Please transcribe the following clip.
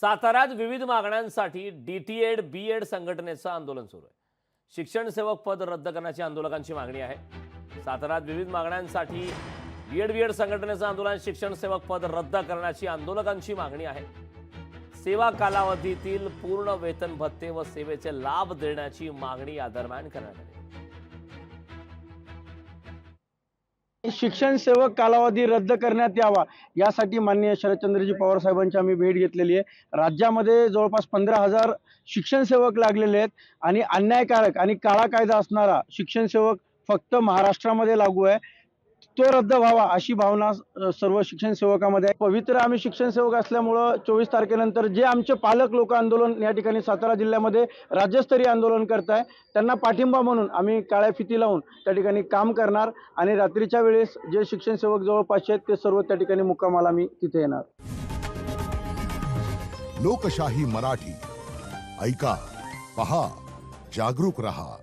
साताऱ्यात विविध मागण्यांसाठी D T Ed B Ed संघटनेचं आंदोलन सुरू आहे. शिक्षण सेवक पद रद्द करण्याची आंदोलकांची मागणी आहे. साताऱ्यात विविध मागण्यांसाठी बी एड बी एड संघटनेचं आंदोलन शिक्षण सेवक पद रद्द करण्याची आंदोलकांची मागणी आहे. सेवा कालावधीतील पूर्ण वेतन भत्ते व सेवेचे लाभ देण्याची मागणी या दरम्यान करण्यात आली. शिक्षण सेवक कालावधी रद्द करण्यात यावा. यासाठी माननीय शरदचंद्रजी पवार साहेबांची आम्ही भेट घेतलेली आहे. राज्यामध्ये जवळपास पंधरा हजार शिक्षण सेवक लागलेले आहेत आणि अन्यायकारक आणि काळा कायदा असणारा शिक्षण सेवक फक्त महाराष्ट्रामध्ये लागू आहे. तो रद्द व्हावा अशी भावना सर्व शिक्षण सेवकामध्ये आहे. पवित्र आम्ही शिक्षण सेवक असल्यामुळं चोवीस तारखेनंतर जे आमचे पालक लोक आंदोलन या ठिकाणी सातारा जिल्ह्यामध्ये राज्यस्तरीय आंदोलन करत आहे त्यांना पाठिंबा म्हणून आम्ही काळ्या फिती लावून त्या ठिकाणी काम करणार आणि रात्रीच्या वेळेस जे शिक्षण सेवक जवळपासचे आहेत ते सर्व त्या ठिकाणी मुक्कामाला आम्ही तिथे येणार. लोकशाही मराठी. ऐका पहा जागरूक रहा.